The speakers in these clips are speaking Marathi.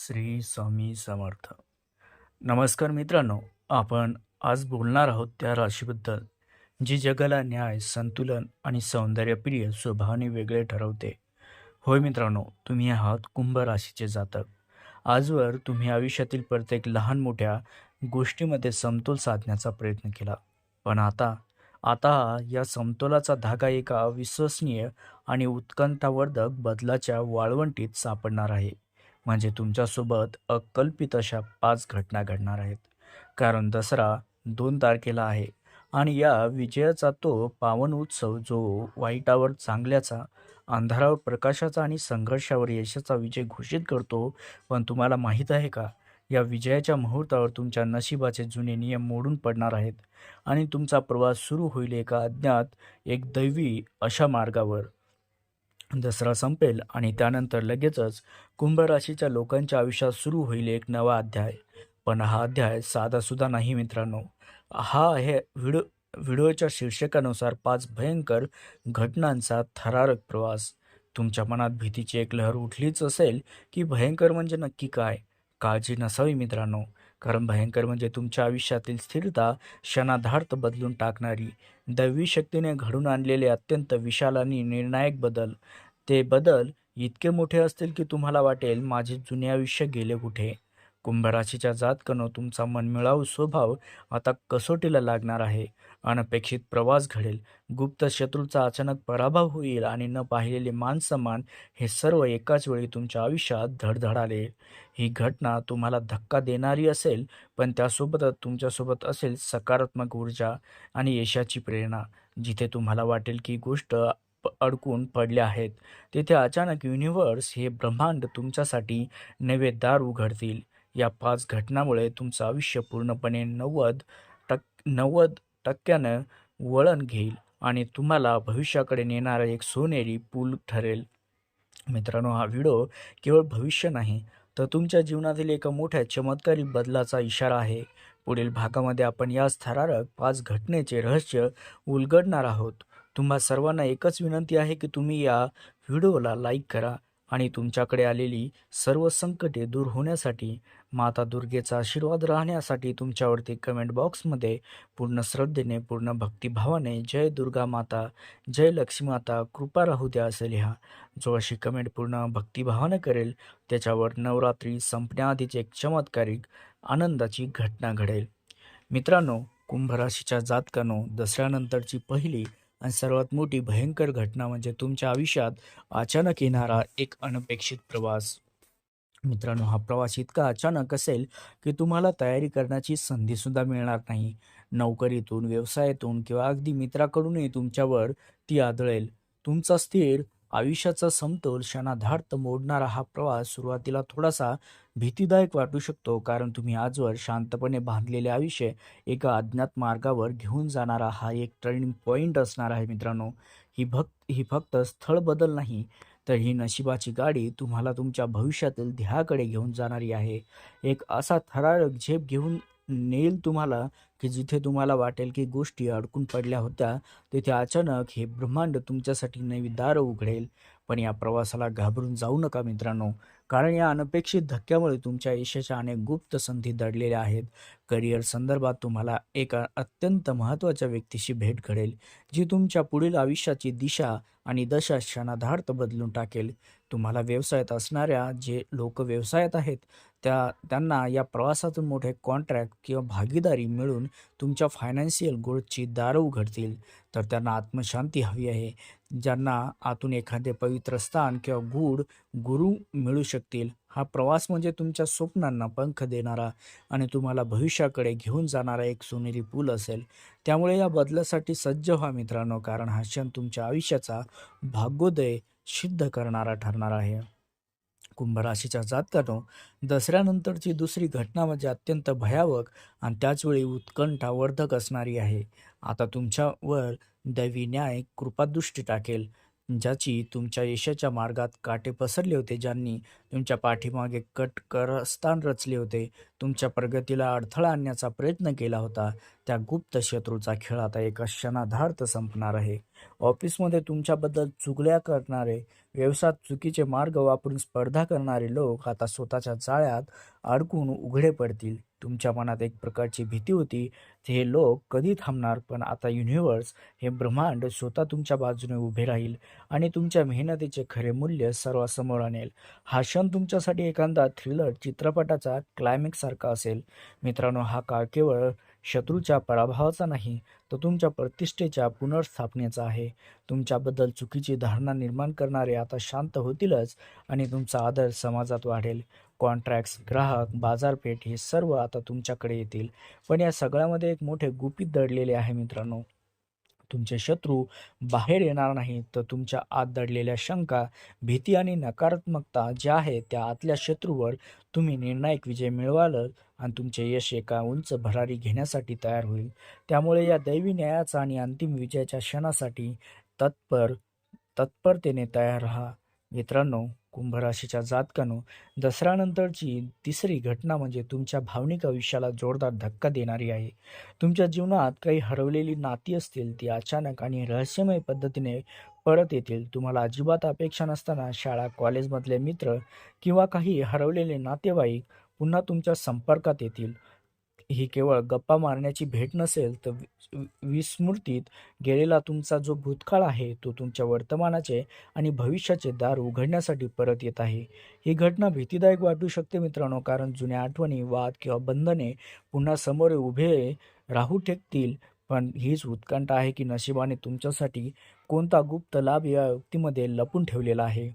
श्री स्वामी समर्थ. नमस्कार मित्रांनो आपण आज बोलणार आहोत त्या राशीबद्दल जी जगाला न्याय संतुलन आणि सौंदर्यप्रिय स्वभावाने वेगळे ठरवते. होय मित्रांनो तुम्ही आहात कुंभ राशीचे जातक. आजवर तुम्ही आयुष्यातील प्रत्येक लहान मोठ्या गोष्टीमध्ये समतोल साधण्याचा प्रयत्न केला. पण आता आता या समतोलाचा धागा एका विश्वसनीय आणि उत्कंठावर्धक बदलाच्या वाळवंटीत सापडणार आहे. म्हणजे तुमच्यासोबत अकल्पित अशा पाच घटना घडणार आहेत. कारण दसरा दोन तारखेला आहे आणि या विजयाचा तो पावन उत्सव जो वाईटावर चांगल्याचा अंधारावर प्रकाशाचा आणि संघर्षावर यशाचा विजय घोषित करतो पण तुम्हाला माहीत आहे का? या विजयाच्या मुहूर्तावर तुमच्या नशिबाचे जुने नियम मोडून पडणार आहेत आणि तुमचा प्रवास सुरू होईल एका अज्ञात एक दैवी अशा मार्गावर. दसरा संपेल आणि त्यानंतर लगेचच कुंभ राशीच्या लोकांच्या आयुष्यात सुरू होईल एक नवा अध्याय. पण हा अध्याय साधासुद्धा नाही मित्रांनो. हा आहे व्हिडिओ व्हिडिओच्या शीर्षकानुसार पाच भयंकर घटनांचा थरारक प्रवास. तुमच्या मनात भीतीची एक लहर उठलीच असेल की भयंकर म्हणजे नक्की काय? काळजी नसावी मित्रांनो. कारण भयंकर म्हणजे तुमच्या आयुष्यातील स्थिरता क्षणाधार्थ बदलून टाकणारी दैवी शक्तीने घडून आणलेले अत्यंत विशाल आणि निर्णायक बदल. ते बदल इतके मोठे असतील की तुम्हाला वाटेल माझे जुने आयुष्य गेले कुठे? कुंभराशीच्या जातकनं तुमचा मनमिळावू स्वभाव आता कसोटीला लागणार आहे. अनपेक्षित प्रवास घडेल. गुप्त शत्रूचा अचानक पराभव होईल आणि न पाहिलेले मानसन्मान हे सर्व एकाच वेळी तुमच्या आयुष्यात धडधडाले. ही घटना तुम्हाला धक्का देणारी असेल पण त्यासोबतच तुमच्यासोबत असेल सकारात्मक ऊर्जा आणि यशाची प्रेरणा. जिथे तुम्हाला वाटेल की गोष्ट अडकून पडल्या आहेत. तेथे अचानक युनिव्हर्स हे ब्रह्मांड तुमच्यासाठी नवे दार उघडतील. या पाच घटनामुळे तुमचं आयुष्य पूर्णपणे नव्वद टक् नव्वद टक्क्यानं वळण घेईल आणि तुम्हाला भविष्याकडे नेणारा एक सोनेरी पूल ठरेल. मित्रांनो हा व्हिडिओ केवळ भविष्य नाही तर तुमच्या जीवनातील एका मोठ्या चमत्कारी बदलाचा इशारा आहे. पुढील भागामध्ये आपण याच थरारक पाच घटनेचे रहस्य उलगडणार आहोत. तुम्हा सर्वांना एकच विनंती आहे की तुम्ही या व्हिडिओला लाईक करा आणि तुमच्याकडे आलेली सर्व संकटे दूर होण्यासाठी माता दुर्गेचा आशीर्वाद राहण्यासाठी तुमच्यावरती कमेंट बॉक्समध्ये पूर्ण श्रद्धेने पूर्ण भक्तिभावाने जय दुर्गा माता जय लक्ष्मी माता कृपा राहू द्या असे लिहा. जो अशी कमेंट पूर्ण भक्तिभावाने करेल त्याच्यावर नवरात्री संपण्याआधीच एक चमत्कारिक आनंदाची घटना घडेल. मित्रांनो कुंभ राशीच्या जातकानो दसऱ्यानंतरची पहिली आणि सर्वात मोठी भयंकर घटना म्हणजे तुमच्या आयुष्यात अचानक येणारा एक अनपेक्षित प्रवास. मित्रांनो हा प्रवास इतका अचानक असेल की तुम्हाला तयारी करण्याची संधीसुद्धा मिळणार नाही. नोकरीतून व्यवसायातून किंवा अगदी मित्राकडूनही तुमच्यावर ती आदळेल. तुमचा स्थिर आयुष्याचा समतोल क्षणाधार्थ मोडणारा हा प्रवास सुरुवातीला थोडासा भीतीदायक वाटू शकतो कारण तुम्ही आजवर शांतपणे बांधलेले आयुष्य एका अज्ञात मार्गावर घेऊन जाणारा हा एक टर्निंग पॉईंट असणार आहे मित्रांनो. ही भक्त ही फक्त स्थळ बदल नाही तर ही नशिबाची गाडी तुम्हाला तुमच्या भविष्यातील ध्येयाकडे घेऊन जाणारी आहे. एक असा थरारक झेप घेऊन नेईल तुम्हाला की जिथे तुम्हाला वाटेल की गोष्टी अडकून पडल्या होत्या तिथे अचानक हे ब्रह्मांड तुमच्यासाठी नवी दारं उघडेल. पण या प्रवासाला घाबरून जाऊ नका मित्रांनो कारण या अनपेक्षित धक्क्यामुळे तुमच्या यशाच्या अनेक गुप्त संधी दडलेल्या आहेत. करिअर संदर्भात तुम्हाला एका अत्यंत महत्त्वाच्या व्यक्तीशी भेट घडेल जी तुमच्या पुढील आयुष्याची दिशा आणि दशा क्षणाधार्थ बदलून टाकेल. तुम्हाला व्यवसायात असणाऱ्या जे लोक व्यवसायात आहेत त्या त्यांना या प्रवासातून मोठे कॉन्ट्रॅक्ट किंवा भागीदारी मिळून तुमच्या फायनान्शियल गोल्डची दारं उघडतील. तर त्यांना आत्मशांती हवी आहे. ज्यांना आतून एखादे पवित्र स्थान किंवा गूढ गुरु मिळू शकतील. हा प्रवास म्हणजे तुमच्या स्वप्नांना पंख देणारा आणि तुम्हाला भविष्याकडे घेऊन जाणारा एक सोनेरी पूल असेल. त्यामुळे या बदलासाठी सज्ज व्हा मित्रांनो कारण हा क्षण तुमच्या आयुष्याचा भाग्योदय सिद्ध करणारा ठरणार आहे. कुंभ राशीच्या जातकानो दसऱ्यानंतरची दुसरी घटना म्हणजे अत्यंत भयावक आणि त्याचवेळी उत्कंठावर्धक असणारी आहे. आता तुमच्यावर दैवी न्याय कृपादृष्टी टाकेल ज्याची तुमच्या यशाच्या मार्गात काटे पसरले होते ज्यांनी तुमच्या पाठीमागे कट करस्थान रचले होते. तुमच्या प्रगतीला अडथळा आणण्याचा प्रयत्न केला होता. त्या गुप्त शत्रूचा खेळ आता एका क्षणाधार्थ संपणार आहे. ऑफिसमध्ये तुमच्याबद्दल चुगल्या करणारे व्यवसायात चुकीचे मार्ग वापरून स्पर्धा करणारे लोक आता स्वतःच्या जाळ्यात अडकून उघडे पडतील. तुमच्या मनात एक प्रकारची भीती होती हे लोक कधी थांबणार? पण आता युनिव्हर्स हे ब्रह्मांड स्वतः तुमच्या बाजूने उभे राहील आणि तुमच्या मेहनतीचे खरे मूल्य सर्वांसमोर आणेल. हा क्षण तुमच्यासाठी एखादा थ्रिलर चित्रपटाचा क्लायमॅक्स सारखा असेल. मित्रांनो हा काळ केवळ शत्रूच्या पराभवाचा नाही तर तुमच्या प्रतिष्ठेच्या पुनर्स्थापनेचा आहे. तुमच्याबद्दल चुकीची धारणा निर्माण करणारे आता शांत होतीलच आणि तुमचा आदर समाजात वाढेल. कॉन्ट्रॅक्ट्स ग्राहक बाजारपेठ हे सर्व आता तुमच्याकडे येतील. पण या सगळ्यामध्ये एक मोठे गुपित दडलेले आहे मित्रांनो. तुमचे शत्रू बाहेर येणार नाही तर तुमच्या आत दडलेल्या शंका भीती आणि नकारात्मकता ज्या आहेत त्या आतल्या शत्रूवर तुम्ही निर्णायक विजय मिळवाल आणि तुमचे यश एका उंच भरारी घेण्यासाठी तयार होईल. त्यामुळे या दैवी न्यायाचा आणि अंतिम विजयाच्या क्षणासाठी तत्पर तत्परतेने तयार राहा. मित्रांनो कुंभ राशीच्या जातकानो दसऱ्यानंतरची तिसरी घटना म्हणजे तुमच्या भावनिक आयुष्याला जोरदार धक्का देणारी आहे. तुमच्या जीवनात काही हरवलेली नाती असतील ती अचानक आणि रहस्यमय पद्धतीने परत येतील. तुम्हाला अजिबात अपेक्षा नसताना शाळा कॉलेजमधले मित्र किंवा काही हरवलेले नातेवाईक पुन्हा तुमच्या संपर्कात येतील. ही केवळ गप्पा मारण्याची भेट नसेल तर वि- विस्मृतीत गेलेला तुमचा जो भूतकाळ आहे तो तुमच्या वर्तमानाचे आणि भविष्याचे दार उघडण्यासाठी परत येत आहे. ही घटना भीतीदायक वाटू शकते मित्रांनो कारण जुन्या आठवणी वाद किंवा बंधने पुन्हा समोर उभे राहू टेकतील पण हीच उत्कंठा आहे की नशिबाने तुमच्यासाठी कोणता गुप्त लाभ या व्यक्तीमध्ये लपून ठेवलेला आहे.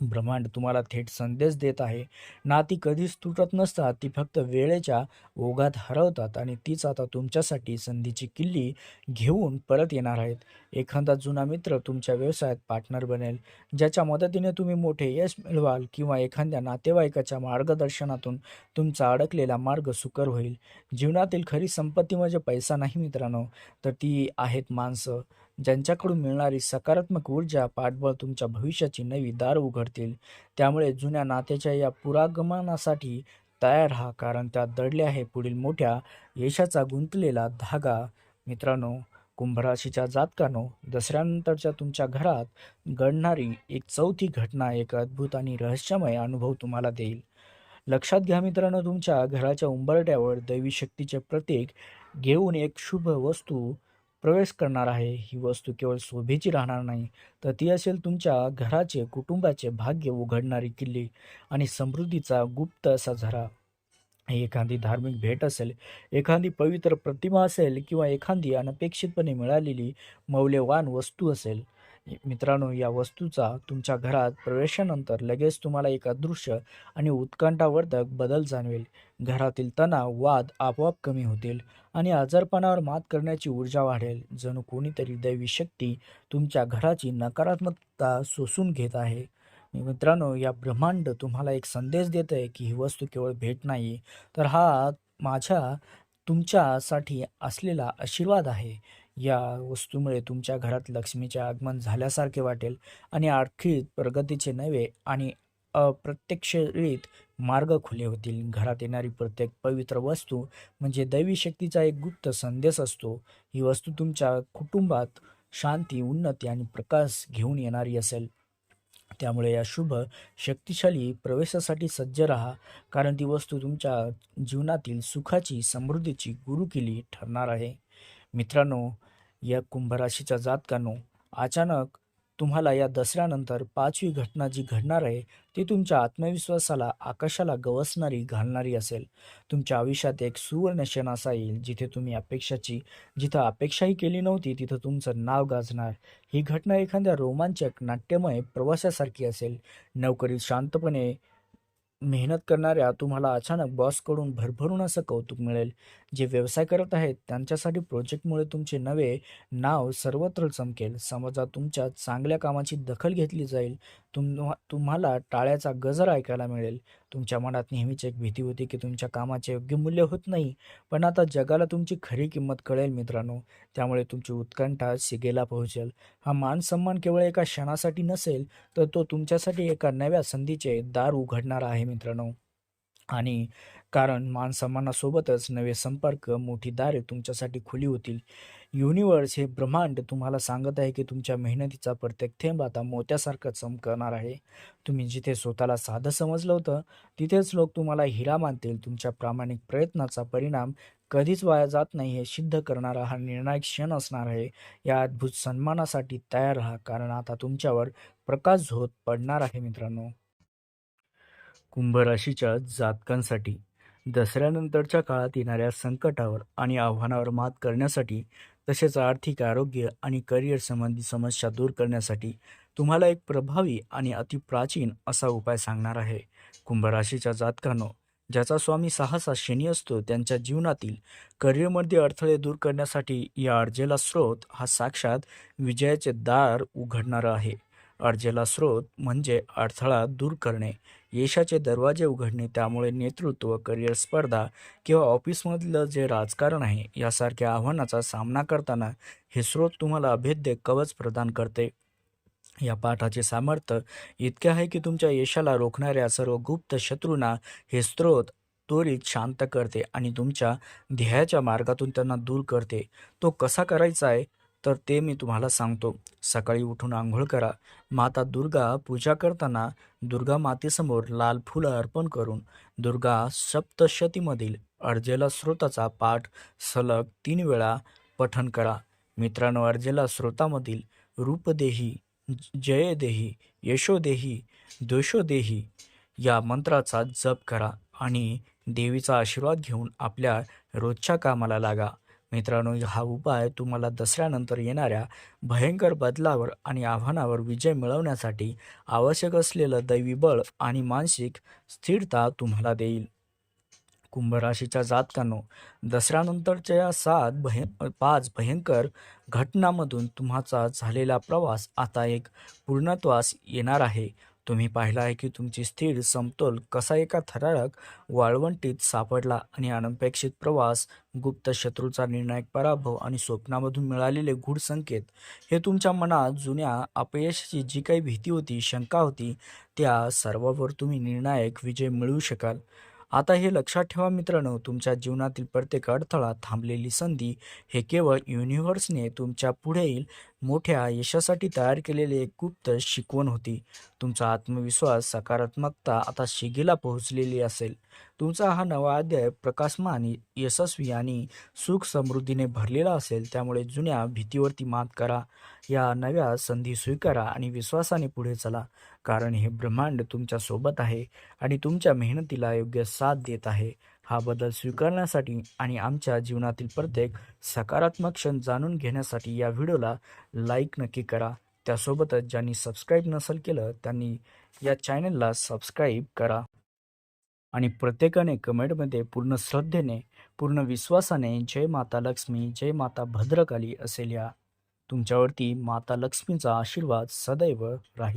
ब्रह्मांड तुम्हाला थेट संदेश देत आहे. नाती कधीच तुटत नसतात ती फक्त वेळेच्या ओघात हरवतात आणि तीच आता तुमच्यासाठी संधीची किल्ली घेऊन परत येणार आहेत. एखादा जुना मित्र तुमच्या व्यवसायात पार्टनर बनेल ज्याच्या मदतीने तुम्ही मोठे यश मिळवाल किंवा एखाद्या नातेवाईकाच्या मार्गदर्शनातून तुमचा अडकलेला मार्ग सुकर होईल. जीवनातील खरी संपत्ती म्हणजे पैसा नाही मित्रांनो तर ती आहेत माणसं. ज्यांच्याकडून मिळणारी सकारात्मक ऊर्जा पाठबळ तुमच्या भविष्याची नवी दार उघडतील. त्यामुळे जुन्या नात्याच्या या पुरागमनासाठी तयार राहा कारण त्यात दडले आहे पुढील मोठ्या यशाचा गुंतलेला धागा. मित्रांनो कुंभराशीच्या जातकानो दसऱ्यानंतरच्या तुमच्या घरात घडणारी एक चौथी घटना एक अद्भुत आणि रहस्यमय अनुभव तुम्हाला देईल. लक्षात घ्या मित्रांनो तुमच्या घराच्या उंबरट्यावर दैवी शक्तीचे प्रतीक घेऊन एक शुभ वस्तू प्रवेश करणार आहे. ही वस्तू केवळ शोभेची राहणार नाही तर ती असेल तुमच्या घराचे कुटुंबाचे भाग्य उघडणारी किल्ली आणि समृद्धीचा गुप्त असा झरा ही एखादी धार्मिक भेट असेल एखादी पवित्र प्रतिमा असेल किंवा एखादी अनपेक्षितपणे मिळालेली मौल्यवान वस्तू असेल मित्रांनो या वस्तूचा तुमच्या घरात प्रवेशानंतर लगेच तुम्हाला एक अदृश्य आणि उत्कंठावर्धक बदल जाणवेल. घरातील तणाव वाद आपोआप कमी होतील आणि आजारपणावर मात करण्याची ऊर्जा वाढेल. जणू कोणीतरी दैवी शक्ती तुमच्या घराची नकारात्मकता सोसून घेत आहे. मित्रांनो या ब्रह्मांड तुम्हाला एक संदेश देत आहे की ही वस्तू केवळ भेट नाही तर हा माझ्या तुमच्यासाठी असलेला आशीर्वाद आहे. या वस्तूमुळे तुमच्या घरात लक्ष्मीचे आगमन झाल्यासारखे वाटेल आणि आर्थिक प्रगतीचे नव्हे आणि अप्रत्यक्षरित मार्ग खुले होतील. घरात येणारी प्रत्येक पवित्र वस्तू म्हणजे दैवी शक्तीचा एक गुप्त संदेश असतो. ही वस्तू तुमच्या कुटुंबात शांती उन्नती आणि प्रकाश घेऊन येणारी असेल. त्यामुळे या शुभ शक्तिशाली प्रवेशासाठी सज्ज राहा. कारण ती वस्तू तुमच्या जीवनातील सुखाची समृद्धीची गुरुकिली ठरणार आहे. मित्रांनो या कुंभराशीच्या जातकांनो अचानक तुम्हाला या दसऱ्यानंतर पाचवी घटना जी घडणार आहे ती तुमच्या आत्मविश्वासाला आकाशाला गवसणारी घालणारी असेल. तुमच्या आयुष्यात एक सुवर्ण क्षण असा येईल जिथे तुम्ही अपेक्षाची जिथं अपेक्षाही केली नव्हती तिथं तुमचं नाव गाजणार. ही घटना एखाद्या रोमांचक नाट्यमय प्रवासासारखी असेल. नोकरीत शांतपणे मेहनत करणाऱ्या तुम्हाला अचानक बॉसकडून भरभरून असं कौतुक मिळेल. जे व्यवसाय करत आहेत त्यांच्यासाठी प्रोजेक्टमुळे तुमचे नवे नाव सर्वत्र चमकेल. समाजात तुमच्या चांगल्या कामाची दखल घेतली जाईल. तुम तुम्हाला टाळ्याचा गजर ऐकायला मिळेल. तुमच्या मनात नेहमीच एक भीती होती की तुमच्या कामाचे योग्य मूल्य होत नाही. पण आता जगाला तुमची खरी किंमत कळेल मित्रांनो. त्यामुळे तुमची उत्कंठा शिगेला पोहोचेल. हा मान सन्मान केवळ एका क्षणासाठी नसेल तर तो तुमच्यासाठी एका नव्या संधीचे दार उघडणार आहे मित्रांनो. आणि कारण मानसन्मानासोबतच नवे संपर्क मोठी दारे तुमच्यासाठी खुली होतील. युनिवर्स हे ब्रह्मांड तुम्हाला सांगत आहे की तुमच्या मेहनतीचा प्रत्येक थेंब आता मोत्यासारखं चमकणार आहे. तुम्ही जिथे स्वतःला साधं समजलं होतं तिथेच लोक तुम्हाला हिरा मानतील. तुमच्या प्रामाणिक प्रयत्नाचा परिणाम कधीच वाया जात नाही हे सिद्ध करणारा हा निर्णायक क्षण असणार आहे. या अद्भुत सन्मानासाठी तयार राहा कारण आता तुमच्यावर प्रकाश झोत पडणार आहे मित्रांनो. कुंभ राशीच्या जातकांसाठी दसऱ्यानंतरच्या काळात येणाऱ्या संकटावर आणि आव्हानावर मात करण्यासाठी तसेच आर्थिक आरोग्य आणि करिअर संबंधी समस्या दूर करण्यासाठी तुम्हाला एक प्रभावी आणि अतिप्राचीन असा उपाय सांगणार आहे. कुंभ राशीच्या जातकांनो ज्याचा स्वामी सहासा शनी असतो त्यांच्या जीवनातील करिअरमध्ये अडथळे दूर करण्यासाठी या अर्जेला स्रोत हा साक्षात विजयाचे दार उघडणारा आहे. अर्जेला स्रोत म्हणजे अडथळा दूर करणे. यशाचे दरवाजे उघडणे त्यामुळे नेतृत्व करिअर स्पर्धा किंवा ऑफिसमधलं जे राजकारण आहे यासारख्या आव्हानाचा सामना करताना हे स्रोत तुम्हाला अभेद्य कवच प्रदान करते. या पाठाचे सामर्थ्य इतके आहे की तुमच्या यशाला रोखणाऱ्या सर्व गुप्त शत्रूंना हे स्रोत त्वरित शांत करते आणि तुमच्या ध्येयाच्या मार्गातून त्यांना दूर करते. तो कसा करायचा आहे? तर ते मी तुम्हाला सांगतो. सकाळी उठून आंघोळ करा. माता दुर्गा पूजा करताना दुर्गा मातेसमोर लाल फुलं अर्पण करून दुर्गा सप्तशतीमधील अर्जेला स्रोताचा पाठ सलग तीन वेळा पठन करा. मित्रांनो अर्जेला स्रोतामधील रूपदेही जयदेही यशोदेही दोषोदेही या मंत्राचा जप करा आणि देवीचा आशीर्वाद घेऊन आपल्या रोजच्या कामाला लागा. मित्रांनो हा उपाय तुम्हाला दसऱ्यानंतर येणाऱ्या भयंकर बदलावर आणि आव्हानावर विजय मिळवण्यासाठी आवश्यक असलेलं दैवी बळ आणि मानसिक स्थिरता तुम्हाला देईल. कुंभ राशीच्या जातकांनो दसऱ्यानंतरच्या या सात भय पाच भयंकर घटनामधून तुम्हाचा झालेला प्रवास आता एक पूर्णत्वास येणार आहे. तुम्ही पाहिला आहे की तुमची स्थिर समतोल कसा एका थरारक वाळवंटीत सापडला आणि अनपेक्षित प्रवास गुप्त शत्रूचा निर्णायक पराभव आणि स्वप्नामधून मिळालेले गूढ संकेत हे तुमच्या मनात जुन्या अपयशाची जी काही भीती होती शंका होती त्या सर्वावर तुम्ही निर्णायक विजय मिळवू शकाल. आता हे लक्षात ठेवा मित्रांनो तुमच्या जीवनातील प्रत्येक अडथळा थांबलेली संधी हे केवळ युनिव्हर्सने तुमच्या पुढील मोठ्या यशासाठी तयार केलेले एक गुप्त शिकवण होती. तुमचा आत्मविश्वास सकारात्मकता आता शिगेला पोहोचलेली असेल. तुमचा हा नवा अध्याय प्रकाशमान यशस्वी आणि सुख समृद्धीने भरलेला असेल त्यामुळे जुन्या भीतीवरती मात करा. या नव्या संधी स्वीकारा आणि विश्वासाने पुढे चला. कारण हे ब्रह्मांड तुमच्यासोबत आहे आणि तुमच्या मेहनतीला योग्य साथ देत आहे. हा बदल स्वीकारण्यासाठी आणि आमच्या जीवनातील प्रत्येक सकारात्मक क्षण जाणून घेण्यासाठी या व्हिडिओला लाईक नक्की करा. त्यासोबतच ज्यांनी सबस्क्राईब नसेल केलं त्यांनी या चॅनलला सबस्क्राईब करा. आणि प्रत्येकाने कमेंटमध्ये पूर्ण श्रद्धेने पूर्ण विश्वासाने जय माता लक्ष्मी जय माता भद्रकाली असे लिहा तुमच्यावरती माता लक्ष्मीचा आशीर्वाद सदैव राहील.